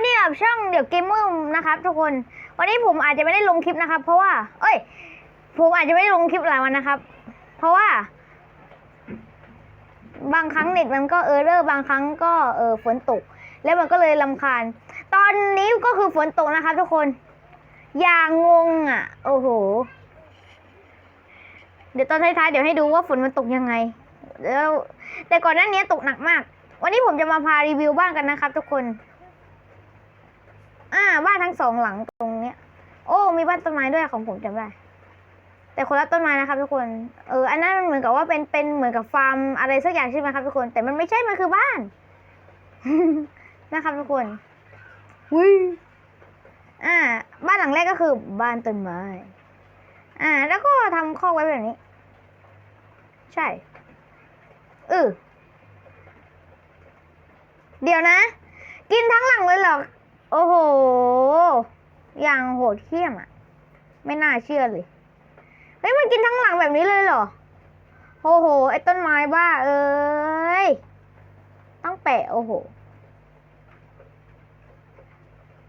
วันนี้กับช่องเดี๋ยวเกมเมอร์นะครับ ทุกคน วันนี้ผมอาจจะไม่ได้ลงคลิปนะครับ เพราะว่า เอ้ย ผมอาจจะไม่ได้ลงคลิปหลายวันนะครับ เพราะว่า บางครั้งเน็ตมันก็เออร์เรอร์บางครั้งก็เออฝนตก แล้วมันก็เลยลำคาญ ตอนนี้ก็คือฝนตกนะครับ ทุกคน อย่างงงอะ โอ้โห เดี๋ยวตอนท้ายๆเดี๋ยวให้ดูว่าฝนมันตกยังไง แล้ว แต่ก่อนหน้านี้ตกหนักมาก วันนี้ผมจะมาพารีวิวบ้านกันนะครับ ทุกคน อ่าบ้านทั้งสองหลังตรงเนี้ย โอ้ มีบ้านต้นไม้ด้วยของผมจำได้ แต่คนละต้นไม้นะครับทุกคน เออ อันนั้นมันเหมือนกับว่าเป็นเป็นเหมือนกับฟาร์มอะไรสักอย่างใช่ไหมครับทุกคน แต่มันไม่ใช่ มันคือบ้าน นะครับทุกคนวิอ่า บ้านหลังแรกก็คือบ้านต้นไม้ อ่า แล้วก็ทำคอกไว้แบบนี้ ใช่เออเดี๋ยวนะ กินทั้งหลังเลยเหรอ โอ้โห อย่างโหดเหี้ยมอะ ไม่น่าเชื่อเลย เฮ้ย มันกินทั้งหลังแบบนี้เลยเหรอ โอ้โห ไอ้ต้นไม้บ้า เอ้ย ต้องแปะ โอ้โห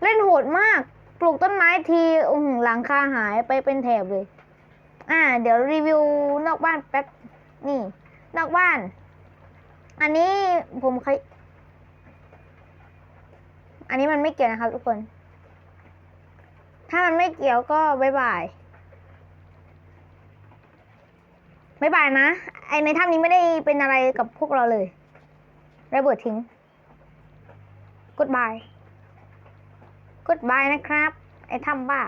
เล่นโหดมาก ปลูกต้นไม้ทีอือหือหลังคาหายไปเป็นแถบเลย อ่า เดี๋ยวรีวิวนอกบ้านแป๊บ นี่ นอกบ้าน อันนี้ผมเคย อันนี้มันไม่เกี่ยวนะครับทุกคน ถ้ามันไม่เกี่ยวก็บายบายบายบายนะ ไอในถ้ำนี้ไม่ได้เป็นอะไรกับพวกเราเลย ระเบิดทิ้งกดบายกดบายนะครับ ไอถ้ำบ้า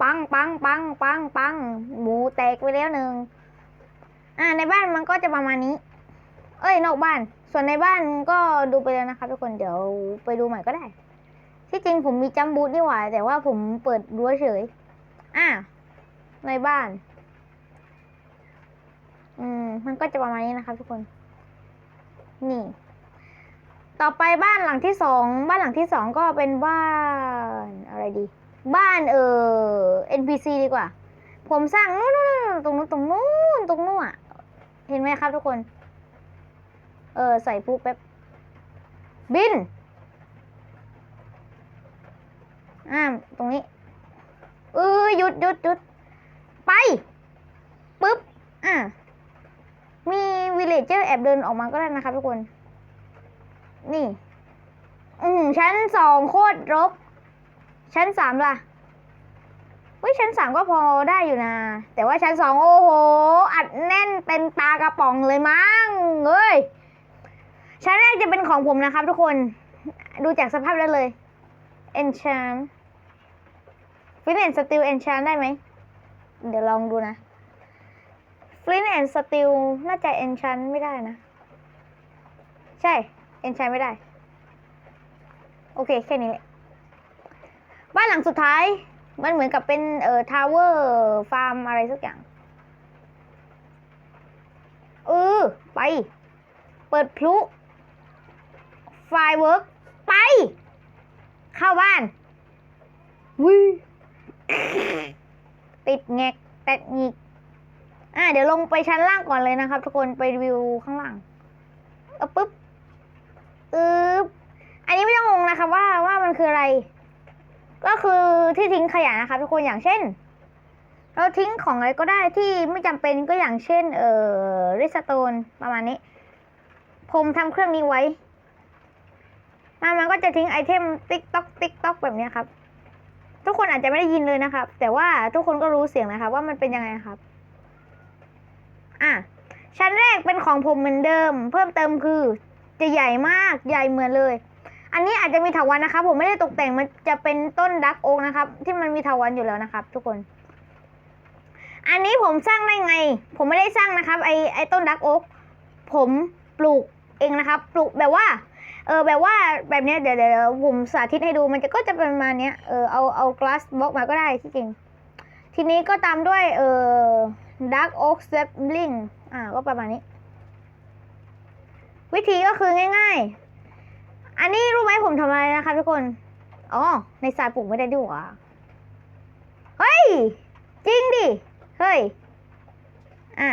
ปังปังปังปังปังหมูแตกไปแล้วหนึ่งอ่าในบ้านมันก็จะประมาณนี้ เอ้ยนอกบ้าน ส่วนในบ้านก็ดูไปแล้วนะครับทุกคนเดี๋ยวไปดูใหม่ก็ได้ ที่จริงผมมีจัมบูทนี่หว่า แต่ว่าผมเปิดรั้วเฉย อ่าในบ้าน อืม มันก็จะประมาณนี้นะครับทุกคน นี่ ต่อไปบ้านหลังที่สองบ้านหลังที่สองก็เป็นบ้านอะไรดี บ้านเออ NPC ดีกว่า ผมสร้างนู่นตรงนู้นตรงนู้นตรงนู้นอะเห็นไหมครับทุกคน เออ ใส่ปุ๊บแป๊บ บินอ่าตรงนี้ เออหยุดหยุดหยุดไป ปึ๊บ อ่ามีวิลเลจเจอร์แอบเดินออกมาก็ได้นะครับทุกคน นี่ อืมชั้นสองโคตรรก ชั้นสามล่ะเฮ้ยชั้นสามก็พอได้อยู่นะ แต่ว่าชั้นสองโอ้โห อัดแน่นเป็นปลากระป๋องเลยมั้งเอ้ย ชั้นแรกจะเป็นของผมนะครับทุกคน ดูจากสภาพแล้เลย enchant ฟินแอนสติล enchant ได้ไหม เดี๋ยวลองดูนะ Flint and Steel น่าจะ enchant ไม่ได้นะ ใช่ enchant ไม่ได้ โอเค แค่นี้บ้านหลังสุดท้าย มันเหมือนกับเป็นเอ่อทาวเวอร์ฟาร์มอะไรสักอย่างเออไป เปิดพลุ ไฟเวิร์กไป เข้าบ้านวิติดแงกแตกงีกอะเดี๋ยวลงไปชั้นล่างก่อนเลยนะครับ ทุกคนไปรีวิวข้างล่างเอาปุ๊บอึบอันนี้ไม่ต้องงงนะครับว่าว่ามันคืออะไร ก็คือที่ทิ้งขยะนะครับ ทุกคนอย่างเช่น เราทิ้งของอะไรก็ได้ที่ไม่จำเป็นก็อย่างเช่น เอ่อริสโตนประมาณนี้ ผมทำเครื่องนี้ไว้ มันมันก็จะทิ้งไอเทมติ๊กต๊อกติ๊กต๊อกแบบนี้ครับ ทุกคนอาจจะไม่ได้ยินเลยนะครับ แต่ว่าทุกคนก็รู้เสียงนะครับ ว่ามันเป็นยังไงครับ อะชั้นแรกเป็นของผมเหมือนเดิม เพิ่มเติมคือ จะใหญ่มากใหญ่เหมือนเลย อันนี้อาจจะมีถาวันนะครับ ผมไม่ได้ตกแต่งมันจะเป็นต้นดักโอ๊กนะครับ ที่มันมีถาวันอยู่แล้วนะครับ ทุกคน อันนี้ผมสร้างได้ไง ผมไม่ได้สร้างนะครับ ไอไอต้นดักโอ๊กผมปลูกเองนะครับ ปลูกแบบว่า เออแบบว่าแบบเนี้ยเดี๋ยวเดี๋ยวผมสาธิตให้ดูมันจะก็จะเป็นประมาณเนี้ยเออเอาเอา glass box มาก็ได้ที่จริง ทีนี้ก็ตามด้วยเออ dark oak sapling อ่าก็ประมาณนี้ วิธีก็คือง่าย ๆ อันนี้รู้ไหมผมทำอะไรนะคะทุกคน อ๋อ ในทรายปลูกไม่ได้ด้วยวะเฮ้ย จริงดิ เฮ้ย อะ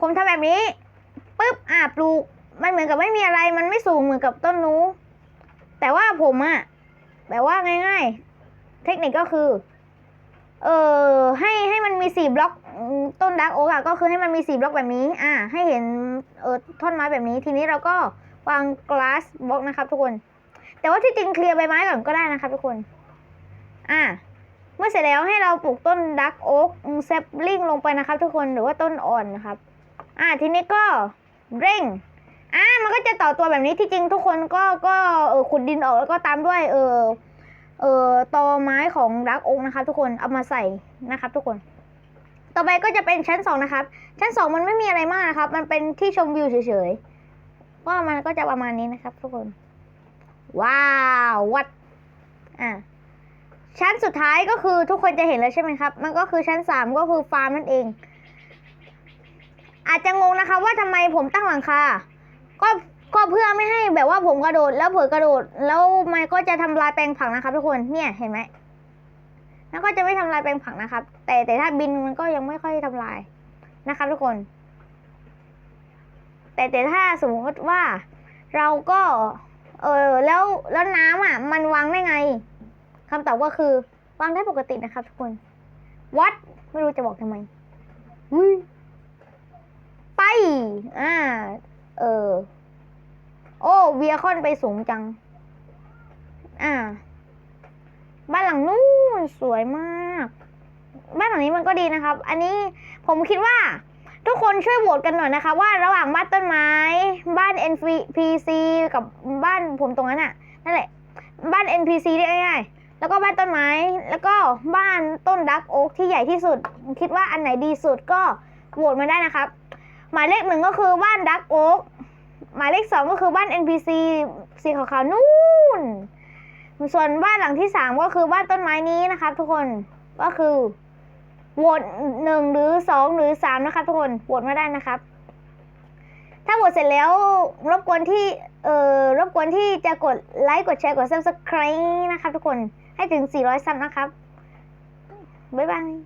ผมทำแบบนี้ปึ๊บอะปลูก มันเหมือนกับไม่มีอะไรมันไม่สูงเหมือนกับต้นนู้ แต่ว่าผมอะแบบว่าง่าย ๆ เทคนิคก็คือ เออให้ให้มันมีสี่บล็อกต้นดักโอ๊กอะก็คือให้มันมีสี่บล็อกแบบนี้ อ่า ให้เห็นเออท่อนไม้แบบนี้ ทีนี้เราก็วางกลาสบล็อกนะครับทุกคน แต่ว่าที่จริงเคลียร์ใบไม้ก่อนก็ได้นะครับทุกคน อ่าเมื่อเสร็จแล้วให้เราปลูกต้นดักโอ๊กเซปลิงลงไปนะครับทุกคนหรือว่าต้นอ่อนนะครับ อ่าทีนี้ก็เร่ง อ่ามันก็จะต่อตัวแบบนี้ที่จริงทุกคนก็ก็เออขุดดินออกแล้วก็ตามด้วยเออเออตอไม้ของดักอ๊กนะครับทุกคนเอามาใส่นะครับทุกคน ต่อไปก็จะเป็นชั้นสองนะครับ ชั้นสองมันไม่มีอะไรมากนะครับ มันเป็นที่ชมวิวเฉยๆก็มันก็จะประมาณนี้นะครับ ทุกคน ว้าววัดอ่าชั้นสุดท้ายก็คือทุกคนจะเห็นแล้วใช่ไหมครับ มันก็คือชั้นสามก็คือฟาร์มนั่นเอง อาจจะงงนะคะว่าทำไมผมตั้งหลังคา ก็ก็เพื่อไม่ให้แบบว่าผมกระโดดแล้วเผลอกระโดด แล้วมันก็จะทำลายแปลงผักนะครับทุกคนเนี่ยเห็นไหมแล้วก็จะไม่ทำลายแปลงผักนะครับ แต่แต่ถ้าบินมันก็ยังไม่ค่อยทำลายนะครับ ทุกคน แต่แต่ถ้าสมมติว่าเราก็ เออแล้วแล้วน้ำอะ มันวางได้ไงคำตอบก็คือวางได้ปกตินะครับ ทุกคนวัดไม่รู้จะบอกทำไมไป อ่า โอ้เวียคอนไปสูงจัง อ่า บ้านหลังนู้นสวยมาก บ้านหลังนี้มันก็ดีนะครับ อันนี้ผมคิดว่า ทุกคนช่วยโหวตกันหน่อยนะคะ ว่าระหว่างบ้านต้นไม้ บ้าน NPC กับบ้านผมตรงนั้นน่ะนั่นแหละ บ้าน NPC เรียกง่ายๆแล้วก็บ้านต้นไม้ แล้วก็บ้านต้นดักโอ๊กที่ใหญ่ที่สุด คิดว่าอันไหนดีสุดก็โหวตมาได้นะครับ หมายเลขหนึ่งก็คือบ้านดักโอ๊ก หมายเลขสองก็คือบ้าน NPC สีขาวๆนู่น ส่วนบ้านหลังที่สามก็คือบ้านต้นไม้นี้นะครับทุกคนก็คือโหวตหนึ่งหรือสองหรือสามนะครับทุกคนโหวตมาได้นะครับ ถ้าโหวตเสร็จแล้วรบกวนที่เอ่อรบกวนที่จะกดไลค์กดแชร์กด subscribe นะครับทุกคนให้ถึง 400 ซับนะครับ บ๊ายบาย